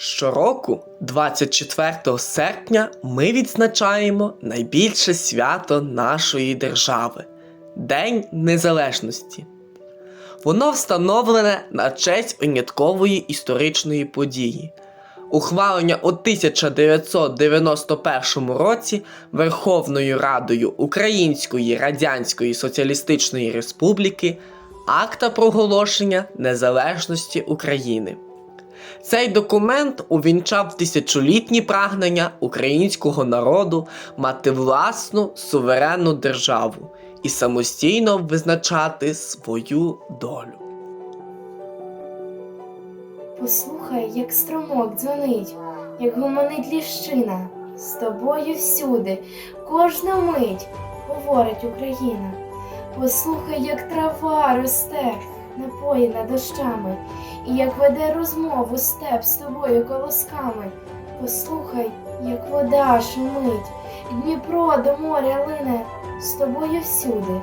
Щороку, 24 серпня, ми відзначаємо найбільше свято нашої держави День Незалежності. Воно встановлене на честь виняткової історичної події. Ухвалення у 1991 році Верховною Радою Української Радянської Соціалістичної Республіки акта проголошення незалежності України. Цей документ увінчав тисячолітні прагнення українського народу мати власну суверенну державу і самостійно визначати свою долю. Послухай, як струмок дзвонить, як гомонить ліщина. З тобою всюди, кожна мить, говорить Україна. Послухай, як трава росте, напоїна дощами, і як веде розмову степ з тобою колосками. Послухай, як вода шумить, Дніпро до моря лине, з тобою всюди,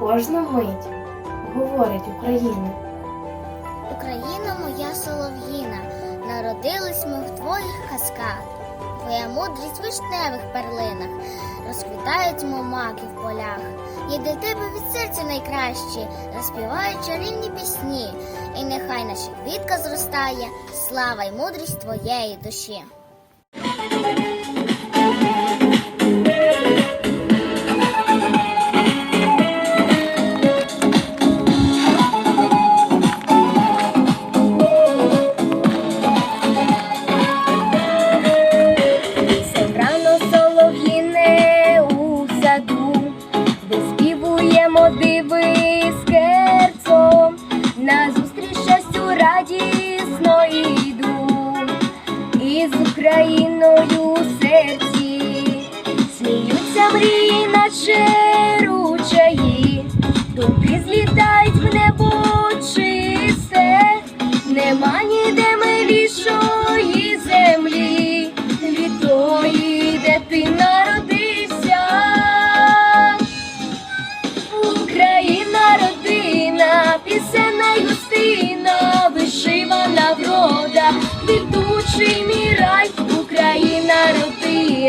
кожна мить, говорить Україна. Україна моя солов'їна, народились ми в твоїх казках. Твоя мудрість в вишневих перлинах, розквітають момаки в полях. І для тебе від серця найкращі, розпівають чарівні пісні, і нехай наша квітка зростає, слава й мудрість твоєї душі.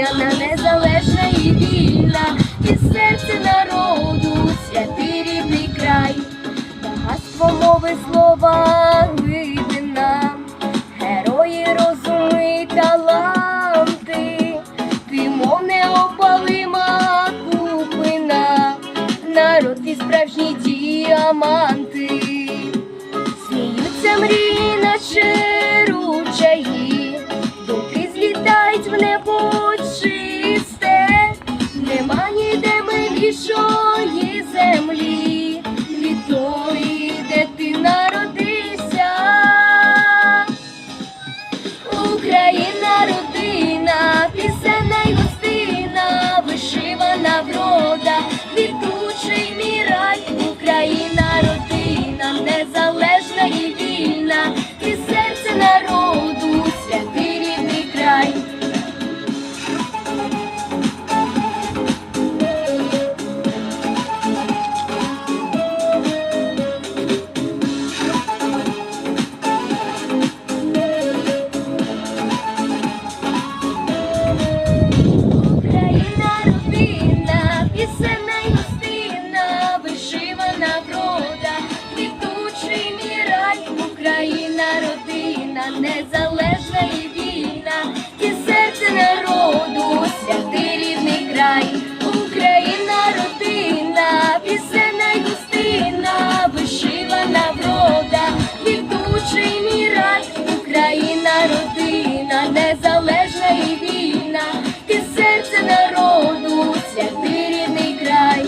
Родина, незалежна і вільна, і серце народу, святий рідний край, багатство мови слова глибина, герої розуми й Родина, незалежна і вільна, і серце народу, святий рідний край.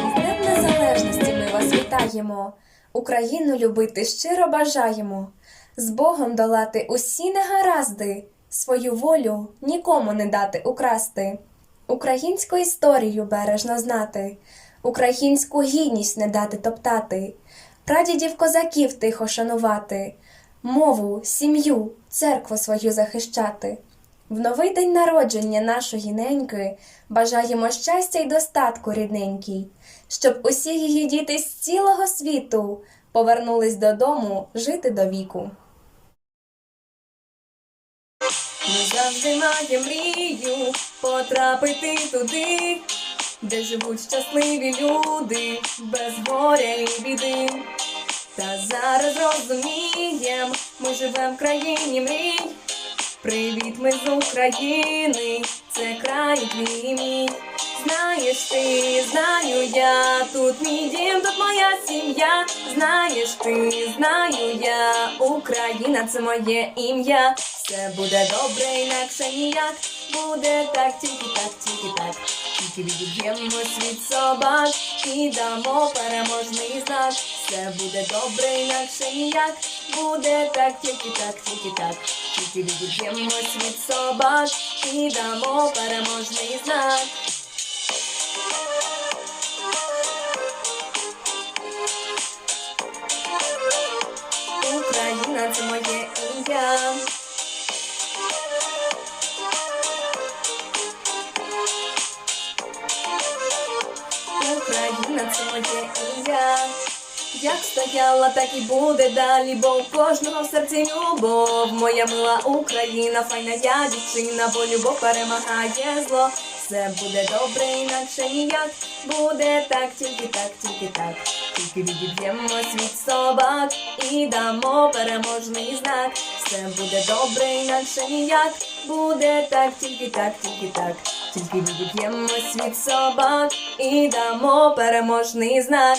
З Днем Незалежності ми вас вітаємо. Україну любити щиро бажаємо. З Богом долати усі негаразди, свою волю нікому не дати украсти, українську історію бережно знати, українську гідність не дати топтати, прадідів козаків тихо шанувати, мову, сім'ю, церкву свою захищати. В новий день народження нашої неньки бажаємо щастя й достатку рідненькій, щоб усі її діти з цілого світу повернулись додому жити до віку. Ми завжди маємо мрію потрапити туди, де живуть щасливі люди, без горя і біди. Та зараз розумієм, ми живем в країні мрій. Привіт, ми з України, це край твій мій. Знаєш ти, знаю я, тут мій дім, тут моя сім'я. Знаєш ти, знаю я, Україна це моє ім'я. Все буде добре, інакше ніяк. Буде так, тільки так, тільки так. Тільки відіб'ємось від собак і дамо переможний знак. Все буде добре, інакше ніяк. Буде так, тільки так, тільки так. Тільки відіб'ємось від собак і дамо переможний знак. Це моє ім'я. Як стояла, так і буде далі, бо у кожного в серці любов. Моя мила Україна, файна я дівчина, бо любов перемагає зло. Все буде добре, інакше ніяк. Буде так, тільки так, тільки так. Тільки відіб'ємось від собак і дамо переможний знак. Все буде добре, інакше ніяк. Буде так, тільки так, тільки так. Тільки відіб'ємо від собак і дамо переможний знак.